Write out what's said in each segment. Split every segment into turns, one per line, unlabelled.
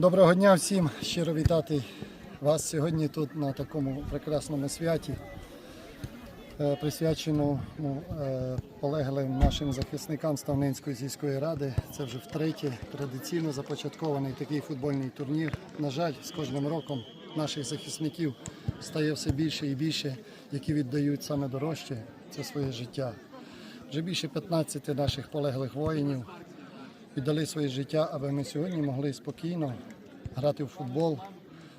Доброго дня всім! Щиро вітати вас сьогодні тут на такому прекрасному святі, е, присвяченому е, полеглим нашим захисникам Ставненської сільської ради. Це вже втретє традиційно започаткований такий футбольний турнір. На жаль, з кожним роком наших захисників стає все більше і більше, які віддають саме дорожче це своє життя. Вже більше 15 наших полеглих воїнів віддали своє життя, аби ми сьогодні могли спокійно грати в футбол,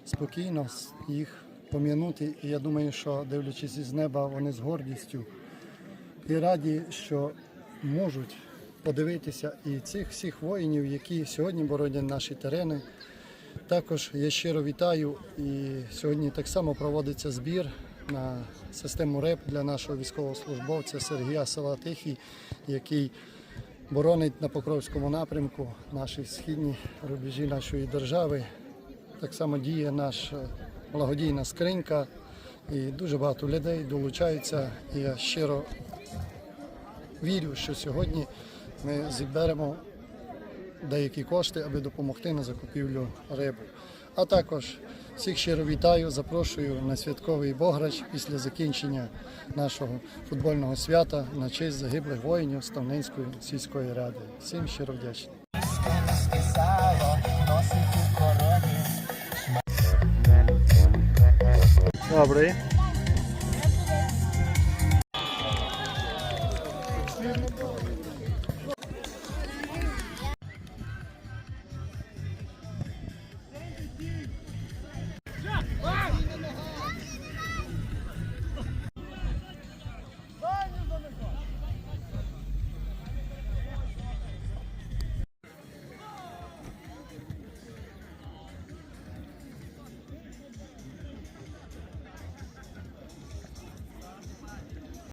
спокійно їх пом'янути. І я думаю, що дивлячись із неба, вони з гордістю і раді, що можуть подивитися і цих всіх воїнів, які сьогодні боронять наші терени. Також я щиро вітаю і сьогодні так само проводиться збір на систему РЕП для нашого військовослужбовця Сергія Села Тихий, який боронить на Покровському напрямку наші східні рубежі нашої держави. Так само діє наша благодійна скринька і дуже багато людей долучаються. Я щиро вірю, що сьогодні ми зіберемо деякі кошти, аби допомогти на закупівлю рибу. А також всіх щиро вітаю, запрошую на святковий Бограч після закінчення нашого футбольного свята на честь загиблих воїнів Ставненської сільської ради. Всім щиро вдячний. Добрий.